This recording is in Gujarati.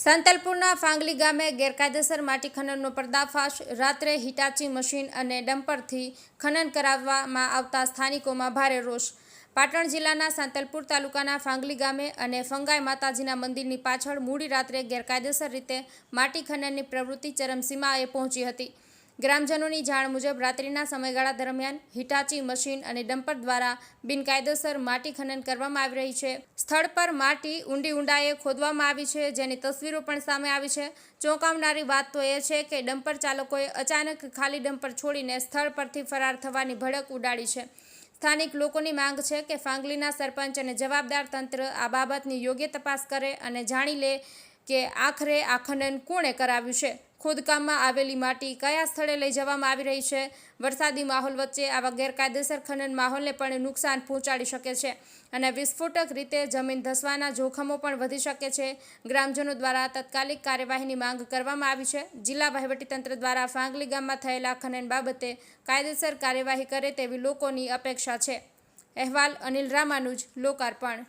સાંતલપુરના ફાંગલી ગામે ગેરકાયદેસર માટી ખનનનો પર્દાફાશ. રાત્રે હિટાચી મશીન અને ડમ્પરથી ખનન કરાવવામાં આવતા સ્થાનિકોમાં ભારે રોષ. પાટણ જિલ્લાના સાંતલપુર તાલુકાના ફાંગલી ગામે અને ફંગાઈ માતાજીના મંદિરની પાછળ મૂડી રાત્રે ગેરકાયદેસર રીતે માટી ખનનની પ્રવૃત્તિ ચરમસીમાએ પહોંચી હતી. ગ્રામજનોની જાણ મુજબ રાત્રિના સમયગાળા દરમિયાન હિટાચી મશીન અને ડમ્પર દ્વારા બિનકાયદેસર માટી ખનન કરવામાં આવી રહી છે. સ્થળ પર માટી ઊંડી ઊંડાએ ખોદવામાં આવી છે, જેની તસવીરો પણ સામે આવી છે. ચોંકાવનારી વાત તો એ છે કે ડમ્પર ચાલકોએ અચાનક ખાલી ડમ્પર છોડીને સ્થળ પરથી ફરાર થવાની ભડક ઉડાડી છે. સ્થાનિક લોકોની માંગ છે કે ફાંગલીના સરપંચ અને જવાબદાર તંત્ર આ બાબતની યોગ્ય તપાસ કરે અને જાણી લે કે આખરે આ ખનન કોણે કરાવ્યું છે. ખોદકામમાં આવેલી માટી કયા સ્થળે લઈ જવામાં આવી રહી છે? વરસાદી માહોલ વચ્ચે આવા ગેરકાયદેસર ખનન માહોલને પણ નુકસાન પહોંચાડી શકે છે અને વિસ્ફોટક રીતે જમીન ધસવાના જોખમો પણ વધી શકે છે. ગ્રામજનો દ્વારા તાત્કાલિક કાર્યવાહીની માંગ કરવામાં આવી છે. જિલ્લા વહીવટીતંત્ર દ્વારા ફાંગલી ગામમાં થયેલા ખનન બાબતે કાયદેસર કાર્યવાહી કરે તેવી લોકોની અપેક્ષા છે. અહેવાલ અનિલ રામાનુજ, લોકાર્પણ.